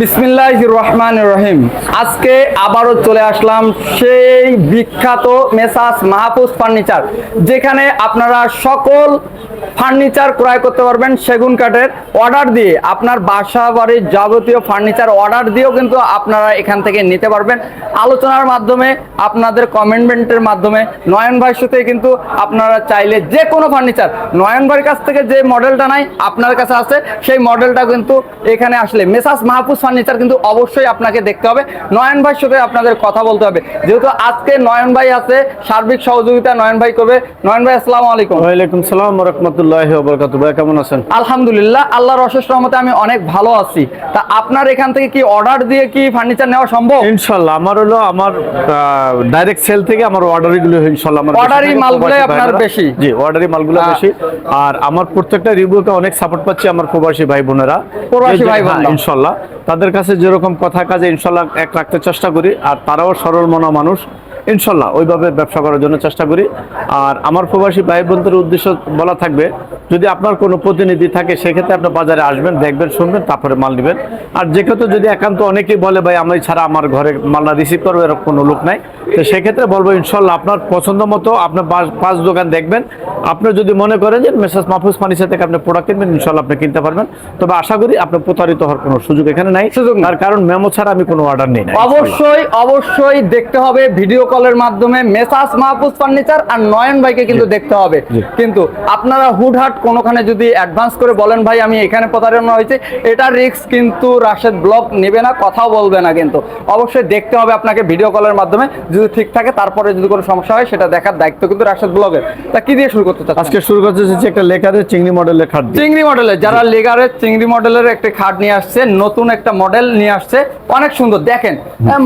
বিসমিল্লাহ রহমান রহিম। আজকে আবারও চলে আসলাম সেই বিখ্যাত মেসাস মাহফুজ ফার্নিচার, যেখানে আপনারা সকল ফার্নিচার ক্রয় করতে পারবেন সেগুন কাঠের অর্ডার দিয়ে। আপনার বাসা বাড়ির যাবতীয় ফার্নিচার অর্ডার দিয়েও কিন্তু আপনারা এখান থেকে নিতে পারবেন। আলোচনার মাধ্যমে, আপনাদের কমেন্টমেন্টের মাধ্যমে, নয়ন ভাইয়ের সাথে কিন্তু আপনারা চাইলে যে কোনো ফার্নিচার, নয়ন ভাইয়ের কাছ থেকে যে মডেলটা নাই, আপনার কাছে আছে, সেই মডেলটা কিন্তু এখানে আসলে মেসাস মাহফুজ ফার্নিচার কিন্তু অবশ্যই আপনাকে দেখতে হবে। নয়ন ভাইয়ের সাথে আপনাদের কথা বলতে হবে। যেহেতু আজকে নয়ন ভাই আছে সার্বিক সহযোগিতা নয়ন ভাই করবে। নয়ন ভাই আসসালামু আলাইকুম। ওয়ালাইকুম সালাম রহমতুল্লাহ বরকাত ভাই কেমন আছেন? আলহামদুলিল্লাহ আল্লাহর অশেষ রহমতে আমি অনেক ভালো আছি। তা আপনার এখান থেকে কি অর্ডার দিয়ে কি ফার্নিচার নেওয়া সম্ভব? ইনশাল্লাহ আমার হলো আমার ডাইরেক্ট সেল থেকে আমার অর্ডারি গুলো ইনশাল্লাহ আমার মালগুলোই প্রবাসী আপনার বেশি? জি অর্ডারি মালগুলো বেশি। আর আমার প্রত্যেকটা রিভিউকে অনেক সাপোর্ট পাচ্ছি আমার প্রবাসী ভাই বোনেরা। প্রবাসী ভাই হ্যাঁ, বোনরা। ইনশাল্লাহ তাদের কাছে যেরকম কথা কাজে ইনশাল্লাহ এক রাখতে চেষ্টা করি, আর তারাও সরল মনা মানুষ। ইনশাল্লাহ ওইভাবে ব্যবসা করার জন্য চেষ্টা করি। আর আমার প্রবাসী ভাই বোনদের উদ্দেশ্য বলা থাকবে যদি আপনার কোনো প্রতিনিধি থাকে সেক্ষেত্রে আপনি বাজারে আসবেন দেখবেন শুনবেন তারপরে মাল নেবেন। আর যে ক্ষেত্রে যদি একান্ত অনেকেই বলে ভাই আমি ছাড়া আমার ঘরে মালটা রিসিভ করব এরকম কোনো লোক নাই। তো সেক্ষেত্রে বলব ইনশাল্লাহ আপনার পছন্দ মতো আপনার পাঁচ- দোকান দেখবেন। আপনি যদি মনে করেন যে মেসাজ মাহফুজ ফার্নিচার থেকে আপনি প্রোডাক্ট কিনবেন ইনশাল্লাহ আপনি কিনতে পারবেন। তবে আশা করি আপনি প্রতারিত হওয়ার কোনো সুযোগ এখানে নাই। সুযোগ। তার কারণ মেমো ছাড়া আমি কোনো অর্ডার নেই না অবশ্যই অবশ্যই দেখতে হবে ভিডিও কলের মাধ্যমে মেসাস মাহফুজ ফার্নিচার আর নয়ন ভাইকে কিন্তু দেখতে হবে। কিন্তু আপনারা হুটহাট কোনোখানে যদি অ্যাডভান্স করে বলেন ভাই আমি এখানে প্রতারণা হয়েছে। এটা রিস্ক কিন্তু রাশেদ ব্লগ নেবে না কথাও বলবে না কিন্তু। অবশ্যই দেখতে হবে আপনাকে ভিডিও কলের মাধ্যমে। যদি ঠিক থাকে তারপরে যদি কোনো সমস্যা হয় সেটা দেখার দায়িত্ব কিন্তু রাশেদ ব্লগের তা কি দিয়ে শুরু করতে চাচ্ছেন? আজকে শুরু করতে চাইছি একটা লেখারের চিংড়ি মডেলের খাট চিংড়ি মডেলের যারা লেগারের চিংড়ি মডেলের একটা খাট নিয়ে আসছে নতুন একটা মডেল নিয়ে আসছে অনেক সুন্দর। দেখেন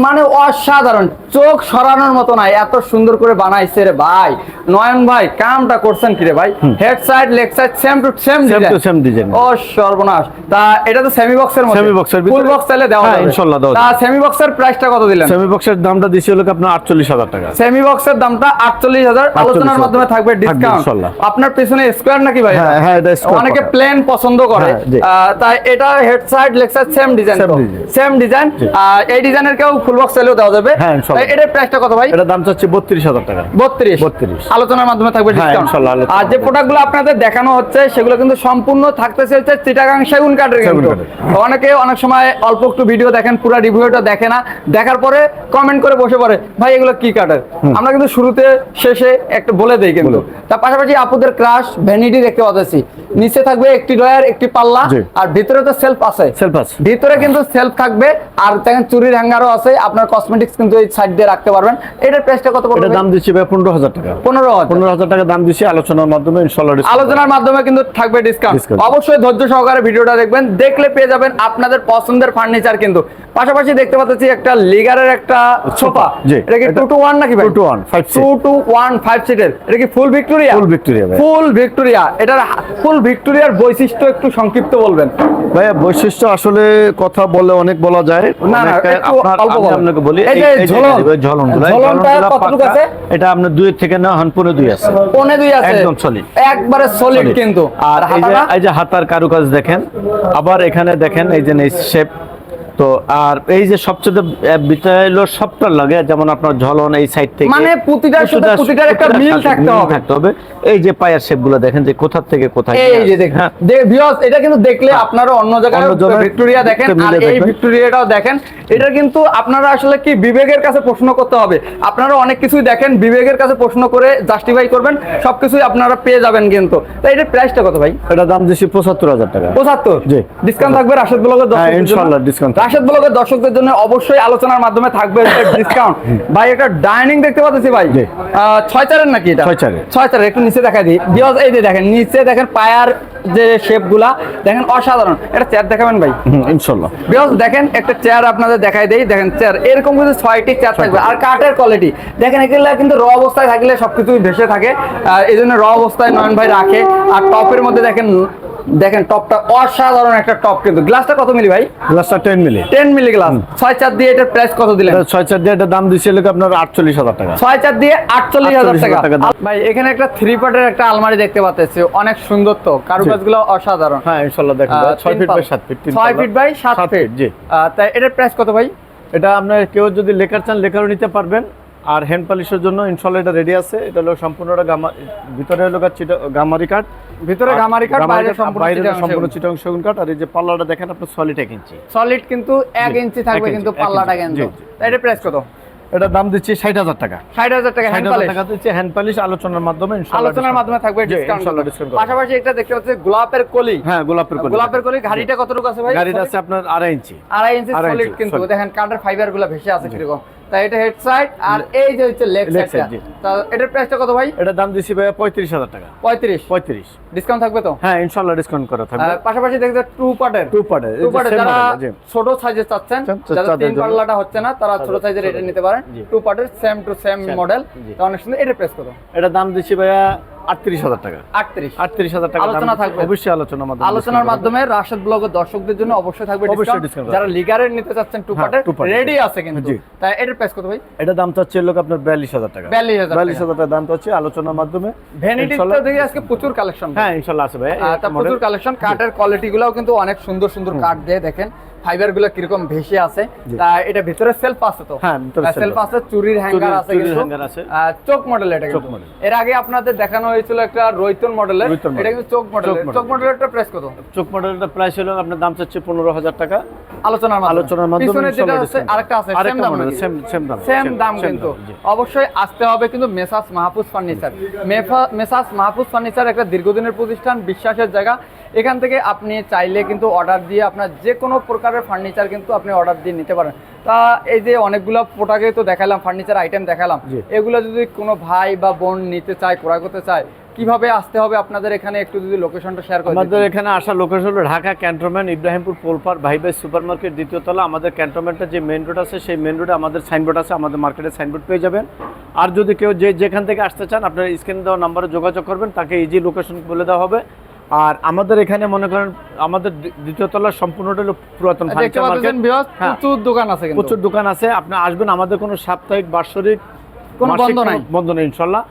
মানে অসাধারণ চোখ সরানোর মতো নাই এত সুন্দর করে বানাইছে রে ভাই। নয়ন ভাই কামটা করছেন কি রে ভাই? Head side leg side same to same Same to same design। ও সর্বনাশ। তা এটা তো সেমি বক্সের মধ্যে। এর ভিতরে। ফুল বক্স চাইলে দেওয়া হ্যাঁ, যাবে। ইনশাল্লাহ দেওয়া তা সেমি বক্সের প্রাইসটা কত দিলেন? সেমি বক্সের দামটা দিছি হলো আপনার আটচল্লিশ হাজার টাকা। সেমি বক্সের দামটা আটচল্লিশ হাজার। আলোচনার মাধ্যমে থাকবে ডিসকাউন্ট। আপনার পেছনে স্কোয়ার নাকি ভাই? হ্যাঁ, হ্যাঁ, এটা square অনেকে প্লেন পছন্দ করে। হ্যাঁ, তাই এটা head side leg side same design same design. এই ডিজাইনের কেউ ফুল বক্স চাইলেও দেওয়া যাবে। হ্যাঁ, এটার প্রাইসটা কত ভাই? এটা দাম চাচ্ছি বত্রিশ হাজার টাকা। বত্রিশ? 32 আলোচনার মাধ্যমে থাকবে হ্যাঁ, ডিসকাউন্ট ইনশাল্লাহ, আলোচনা আর যে প্রোডাক্টগুলো আপনাদের দেখানো হচ্ছে সেগুলো কিন্তু সম্পূর্ণ থাকতেছে হচ্ছে চিটাগাং সেগুন কাঠের কিন্তু। অনেকে অনেক সময় অল্প একটু ভিডিও দেখেন পুরো রিভিউটা দেখে না। দেখার পরে কমেন্ট করে বসে পড়ে ভাই এগুলো কি কাঠের আমরা কিন্তু শুরুতে শেষে একটা বলে দেই কিন্তু। তার পাশাপাশি আপুদের ক্রাশ ভ্যানিটি দেখতে পাচ্ছি। নিচে থাকবে একটি ডয়ার একটি পাল্লা আর ভিতরে তো সেলফ আছে। সেলফ আছে। ভিতরে কিন্তু সেলফ থাকবে আর দেখেন চুরির হ্যাঙ্গারও আছে। আপনার কসমেটিক্স কিন্তু এই সাইড দিয়ে রাখতে পারবেন। এটার প্রাইসটা কত এটা পড়বে দাম দিচ্ছি ভাই পনেরো হাজার টাকা। পনেরো হাজার। পনেরো হাজার টাকা দাম দিচ্ছি আলোচনার মাধ্যমে discount আলোচনার মাধ্যমে কিন্তু থাকবে ডিসকাউন্ট অবশ্যই ধৈর্য সহকারে ভিডিওটা দেখবেন দেখলে পেয়ে যাবেন আপনাদের পছন্দের ফার্নিচার কিন্তু। পাশাপাশি দেখতে পাচ্ছি একটা লিগারের একটা সোফা। এটা কি এটা টু টু ওয়ান নাকি ভাই? 2 to 1, five seat। Two two one five সিটের এটা কি ফুল ভিক্টোরিয়া Victoria ভাই। ফুল ভিক্টোরিয়া এটার ফুল ভিক্টোরিয়ার বৈশিষ্ট্য একটু সংক্ষিপ্ত বলবেন। ভাইয়া বৈশিষ্ট্য আসলে কথা বলে অনেক বলা যায়। আপনাকে বলি ঝোলন। এটা আপনার দুই থেকে না হন পনেরো দুই আছে। পনে দুই আছে। একদম। একবারে সলিড কিন্তু। আর এই যে এই যে হাতার কারুকাজ দেখেন আবার এখানে দেখেন এই যে শেপ তো আর এই যে সবচেয়ে ভিতরে হলো সবটার লাগে যেমন আপনার ঝলন এই সাইড থেকে মানে প্রতিটা- প্রতিটার একটা মিল থাকতে হবে। থাকতে হবে। এই যে পায়ের শেপগুলো দেখেন যে কোথা থেকে কোথায় এই যে দেখেন। হ্যাঁ। দে- এটা কিন্তু দেখলে আপনারা অন্য জায়গায় ভিক্টোরিয়া দেখেন। আর এই ভিক্টোরিয়াটাও দেখেন। এটা কিন্তু আপনারা আসলে কি বিবেকের কাছে প্রশ্ন করতে হবে? আপনারা অনেক কিছুই দেখেন বিবেকের কাছে প্রশ্ন করে জাস্টিফাই করবেন সবকিছুই আপনারা পেয়ে যাবেন কিন্তু। তাই এটার প্রাইসটা কত ভাই? এটা দাম পঁচাত্তর হাজার টাকা। পঁচাত্তর? জি। ডিসকাউন্ট থাকবে রাশেদ ব্লগের হ্যাঁ, দর্শকদের ইনশাআল্লাহ জন্য? রাশেদ ব্লগের দর্শকদের জন্য অবশ্যই আলোচনার মাধ্যমে থাকবে ডিসকাউন্ট ভাই একটা ডাইনিং দেখতে পাচ্ছি ভাই। ছয় চারের নাকি এটা? ছয় চারের। ছয় চারের একটু নিচে দেখা দিই। বিকজ এই যে দেখেন নিচে দেখেন পায়ার যে শেপগুলা দেখেন অসাধারণ। এটা চেয়ার দেখাবেন ভাই? ইনশাল্লাহ। বিকজ দেখেন একটা চেয়ার আপনাদের দেখাই দেই। দেখেন চেয়ার এরকম কিন্তু ছয়টি চেয়ার থাকবে। আর কাঠের কোয়ালিটি দেখেন এগুলো কিন্তু র অবস্থায় থাকলে সবকিছু ভেসে থাকে। এই জন্য র অবস্থায় নয়ন ভাই রাখে। আর টপের মধ্যে দেখেন দেখেন টপটা অসাধারণ একটা টপ কিন্তু। গ্লাসটা কত মিলি ভাই? গ্লাসটা ten milli. Ten milli glass. ছয় চার দিয়ে এটার প্রাইস কত দিলেন? ছয় চার দিয়ে এটা দাম দিচ্ছে লোক আপনার আটচল্লিশ হাজার টাকা। ছয় চার দিয়ে আটচল্লিশ হাজার 48,000 টাকা। ভাই এখানে একটা থ্রি পার্টের একটা আলমারি দেখতে পাচ্ছি। অনেক সুন্দর তো। কারুকাজগুলো অসাধারণ। হ্যাঁ ইনশাল্লাহ দেখেন ছয় ফিট বাই। সাত ফিট ছয়। ফিট বাই সাত ফিট জি। তাই এটার প্রাইস কত ভাই? এটা আপনার কেউ যদি লেখার চান লেখারও নিতে পারবেন। আর হ্যান্ড পালিশের জন্য ইনশাল্লাহ এটা রেডি আছে। এটা হলো সম্পূর্ণটা গামা ভিতরে হলো গামারি কাঠ ভিতরে গামারি কাঠ বাইরে সম্পূর্ণ সম্পূর্ণ সেগুন। চিটং সেগুন কাঠ আর এই যে পাল্লাটা দেখেন আপনার সলিড ইঞ্চি সলিড কিন্তু ইঞ্চি থাকবে কিন্তু পাল্লাটা কিন্তু। এটার প্রাইস কত? এটা দাম দিচ্ছি ষাট হাজার টাকা। ষাট হাজার টাকা ষাট হাজার টাকা দিচ্ছে হ্যান্ড পলিশ আলোচনার মাধ্যমে আলোচনার মাধ্যমে থাকবে ডিসকাউন্ট। পাশাপাশি একটা দেখতে পাচ্ছি গোলাপের কলি। হ্যাঁ গোলাপের কলি। গোলাপের কলি ঘাড়িটা কতটুকু আছে ভাই? গাড়িটা আছে আপনার আড়াই ইঞ্চি আড়াই ইঞ্চি সলিড কিন্তু। দেখেন কাঠের ফাইবারগুলো ভেসে আছে কীরকম। তাই এটা হেড সাইড আর এই যে হচ্ছে লেগ জি। তা এটার প্রাইসটা কত ভাই? এটা দাম ভাইয়া পঁয়ত্রিশ হাজার টাকা। পঁয়ত্রিশ? পঁয়ত্রিশ। ডিসকাউন্ট থাকবে তো? হ্যাঁ ইনশাল্লাহ ডিসকাউন্ট করা থাকবে। পাশাপাশি দেখতে টু পার্টের টু পার্টের টু পার্টের যারা ছোট সাইজের চাচ্ছেন যারা তিন পাল্লাটা হচ্ছে না তারা ছোট সাইজের এটা নিতে পারেন। টু পার্টের সেম টু সেম মডেল জি। অনেক সুন্দর এটার প্রাইস কত? এটা দাম দিছি ভাইয়া আটত্রিশ হাজার টাকা। আটত্রিশ। আটত্রিশ হাজার টাকা আলোচনা থাকবে। অবশ্যই আলোচনার মাধ্যমে আলোচনার মাধ্যমে রাশেদ ব্লগের দর্শকদের জন্য অবশ্যই থাকবে অবশ্যই ডিসকাউন্ট যারা লিগারের নিতে চাচ্ছেন টু পার্টের রেডি আছে কিন্তু। তাই এটার প্রাইস কত ভাই? এটা দাম চাচ্ছে লোক আপনার বিয়াল্লিশ হাজার টাকা। 42,000 টাকা। বিয়াল্লিশ হাজার টাকা। দাম চাচ্ছে আলোচনার মাধ্যমে। ভ্যানিটি দেখি আজকে প্রচুর কালেকশন হ্যাঁ ইনশাল্লাহ আছে ভাই। প্রচুর কালেকশন কাঠের কোয়ালিটি গুলাও কিন্তু অনেক সুন্দর সুন্দর কাঠ দিয়ে দেখেন। ফাইবারগুলো কীরকম ভেসে আছে তা এটা ভিতরে সেলফ আছে তো? হ্যাঁ, সেলফ আছে চুরির হ্যাঙ্গার আছে কিন্তু চোখ মডেল এটা কিন্তু। এর আগে আপনাদের দেখানো হয়েছিল একটা রৈতন মডেলের এটা কিন্তু চোখ মডেল চোখ মডেলেরটা প্রাইস কত? চোখ মডেলটা প্রাইস হলো আপনার দাম চাচ্ছে পনেরো হাজার টাকা। আলোচনার মাধ্যমে। আলোচনার মাধ্যমে পিছনে যেটা আছে আরেকটা আছে সেম দাম same- same দাম, সেম দাম কিন্তু। অবশ্যই আসতে হবে কিন্তু Messrs Mahfuz furniture. Messrs Mahfuz furniture একটা দীর্ঘদিনের প্রতিষ্ঠান বিশ্বাসের জায়গা। এখান থেকে আপনি চাইলে কিন্তু অর্ডার দিয়ে আপনার যে কোনো প্রকারের ফার্নিচার কিন্তু আপনি অর্ডার দিয়ে নিতে পারেন। তা এই যে অনেকগুলো প্রোডাক্টে তো দেখালাম ফার্নিচার আইটেম দেখালাম। এগুলো যদি কোনো ভাই বা বোন নিতে চায় ক্রয় করতে চায় কীভাবে আসতে হবে আপনাদের এখানে? একটু যদি লোকেশনটা শেয়ার করে আমাদের এখানে আসা লোকেশন হলো ঢাকা ক্যান্টনমেন্ট ইব্রাহিমপুর পোলপার ভাই ভাই সুপার মার্কেট দ্বিতীয়তলা আমাদের ক্যান্টনমেন্টের যে মেন রোড আছে সেই মেন রোডে আমাদের সাইনবোর্ড আছে আমাদের মার্কেটে সাইনবোর্ড পেয়ে যাবেন। আর যদি কেউ যে যেখান থেকে আসতে চান আপনার স্ক্রিন দেওয়া নাম্বারে যোগাযোগ করবেন তাকে ইজি লোকেশন বলে দেওয়া হবে। আর আমাদের এখানে মনে করেন আমাদের দ্বিতীয় তলার সম্পূর্ণটা হলো পুরাতন হ্যাঁ। প্রচুর দোকান আছে প্রচুর দোকান আছে আপনি আসবেন আমাদের কোনো সাপ্তাহিক বাৎসরিক কোনো বন্ধ নাই। বন্ধ নেই ইনশাল্লাহ